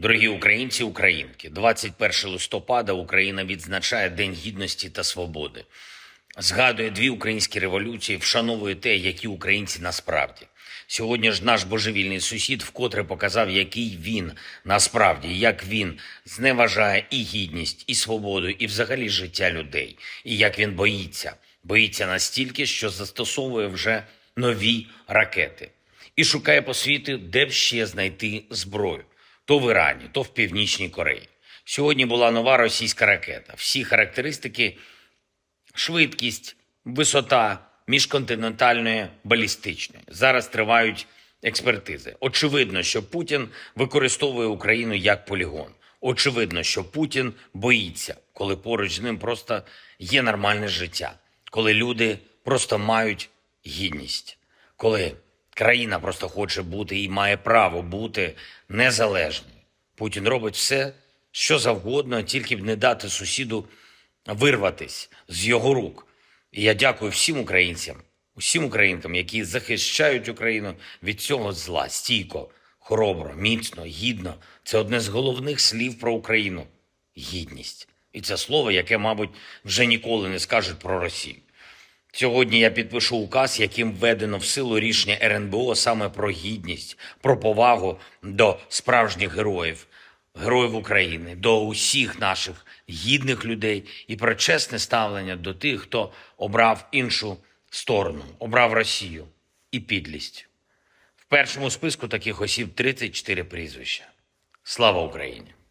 Дорогі українці, українки, 21 листопада Україна відзначає День гідності та свободи. Згадує дві українські революції, вшановує те, які українці насправді. Сьогодні ж наш божевільний сусід вкотре показав, який він насправді, як він зневажає і гідність, і свободу, і взагалі життя людей, і як він боїться, боїться настільки, що застосовує вже нові ракети і шукає по світу, де б ще знайти зброю то в Ірані, то в Північній Кореї. Сьогодні була нова російська ракета. Всі характеристики швидкість, висота міжконтинентальної балістичної. Зараз тривають експертизи. Очевидно, що Путін використовує Україну як полігон. Очевидно, що Путін боїться, коли поруч з ним просто є нормальне життя, коли люди просто мають гідність, коли країна просто хоче бути і має право бути незалежною. Путін робить все, що завгодно, тільки б не дати сусіду вирватись з його рук. І я дякую всім українцям, усім українкам, які захищають Україну від цього зла стійко, хоробро, міцно, гідно. Це одне з головних слів про Україну гідність. І це слово, яке, мабуть, вже ніколи не скажуть про Росію. Сьогодні я підпишу указ, яким введено в силу рішення РНБО саме про гідність, про повагу до справжніх героїв, героїв України, до усіх наших гідних людей і про чесне ставлення до тих, хто обрав іншу сторону, обрав Росію і підлість. В першому списку таких осіб 34 прізвища. Слава Україні!